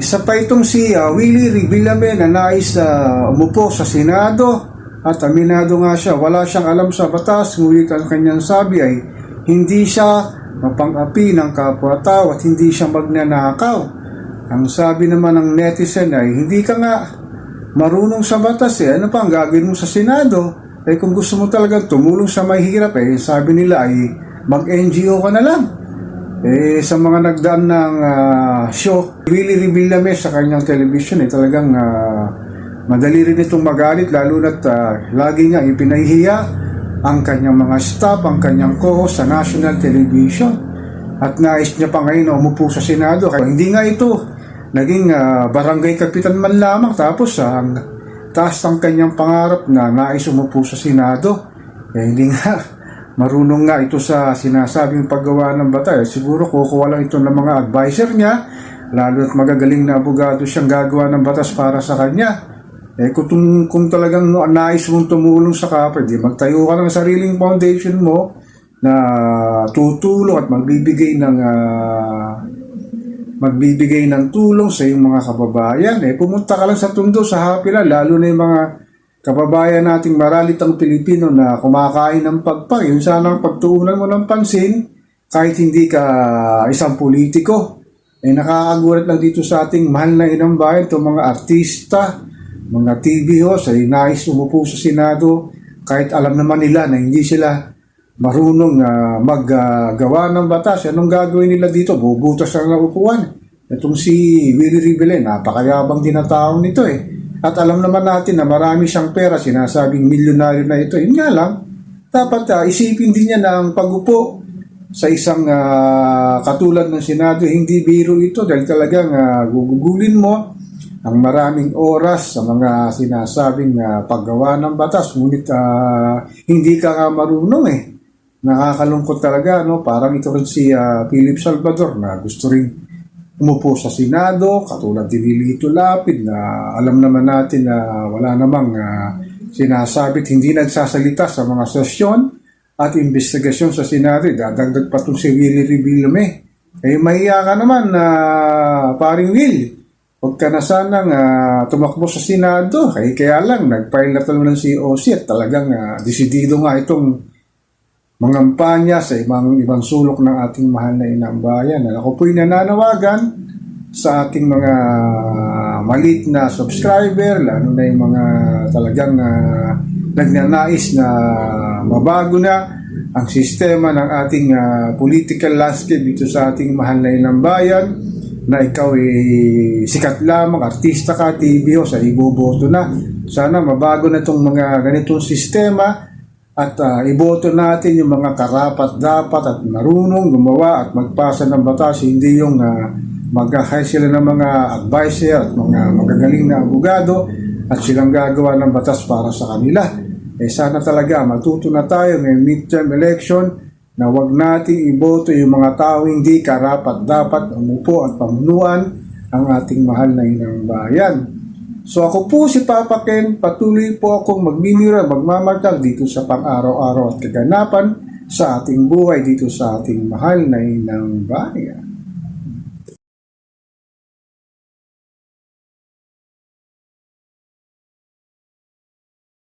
Isa pa itong si uh, Willie Revillame na nais na umupo sa Senado at aminado nga siya, wala siyang alam sa batas, ngunit ang kanyang sabi ay hindi siya mapang-api ng kapwa-tao at hindi siya magnanakaw. Ang sabi naman ng netizen ay, hindi ka nga marunong sa batas eh, ano pa ang gagawin mo sa Senado? Eh kung gusto mo talagang tumulong sa mahihirap eh, sabi nila ay mag-NGO ka na lang. Eh, sa mga nagdaan ng ah, show, Willie Revillame sa kanyang television, eh, talagang ah, madali rin itong magalit, lalo na't ah, lagi niya ipinahihiya ang kanyang mga staff, ang kanyang co-host sa national television. At nais niya pa ngayon na umupo sa Senado. Kaya hindi nga ito naging ah, barangay kapitan man lamang. Tapos ah, ang taas ng kanyang pangarap na nais umupo sa Senado. Eh, hindi nga marunong nga ito sa sinasabing paggawa ng bata. Eh, siguro kukuha lang ito ng mga advisor niya, lalo at magagaling na abogado siyang gagawa ng batas para sa kanya. Eh kung, kung talagang nais mong tumulong sa kapwa, di magtayo ka ng sariling foundation mo na tutulong at magbibigay ng ah, magbibigay ng tulong sa iyong mga kababayan. Eh, pumunta ka lang sa tundo, sa hapila, lalo na yung mga kababayan nating maralitang Pilipino na kumakain ng pagpag. Yun sana ang pagtuunan mo ng pansin kahit hindi ka isang politiko. Eh, nakakagulat lang dito sa ating mahal na inang bayan, itong mga artista, mga TV host, ay nais umupo sa Senado kahit alam naman nila na hindi sila marunong uh, maggawa ng batas. Anong gagawin nila dito? Bubutas lang ng upuan. Itong si Willie Rivele, napakayabang tinatawag nito eh. At alam naman natin na marami siyang pera, sinasabing milyonaryo na ito. Yun nga lang, dapat ah, isipin din niya na ang pagupo sa isang ah, katulad ng Senado, hindi biro ito dahil talagang ah, gugugulin mo ang maraming oras sa mga sinasabing ah, paggawa ng batas. Ngunit ah, hindi ka nga marunong eh. Nakakalungkot talaga, no? Parang ito rin si ah, Philip Salvador na gusto rin umupo sa Senado, katulad ni Lito Lapid na alam naman natin na wala namang ah, sinasabit, hindi nagsasalita sa mga sesyon at investigasyon sa Senado. Dadagdag pa itong si Willie Revillame. Eh, mahiya ka naman na paring Will. Huwag ka na sanang ah, tumakbo sa Senado. Kaya, kaya lang, nag-file na talaga ng COC at talagang ah, desidido nga itong mangampanya sa ibang ibang sulok ng ating mahal na inang bayan. Ako po'y nananawagan sa ating mga malit na subscriber, lalo na yung mga talagang uh, nagnanais na mabago na ang sistema ng ating ah, political landscape dito sa ating mahal na inang bayan na ikaw ay sikat lamang, artista ka, TV o sa iboboto na. Sana mabago na itong mga ganitong sistema at ah, iboto natin yung mga karapat dapat at marunong gumawa at magpasa ng batas, hindi yung uh, mag-hire sila ng mga advisor at mga magagaling na abogado at silang gagawa ng batas para sa kanila. Eh sana talaga matuto na tayo ngayong midterm election na wag nating iboto yung mga tao hindi karapat dapat umupo at pamunuan ang ating mahal na inang bayan. So ako po si Papa Ken, patuloy po akong magmimira, magmamarkal dito sa pang-araw-araw at kaganapan sa ating buhay dito sa ating mahal na inang bayan.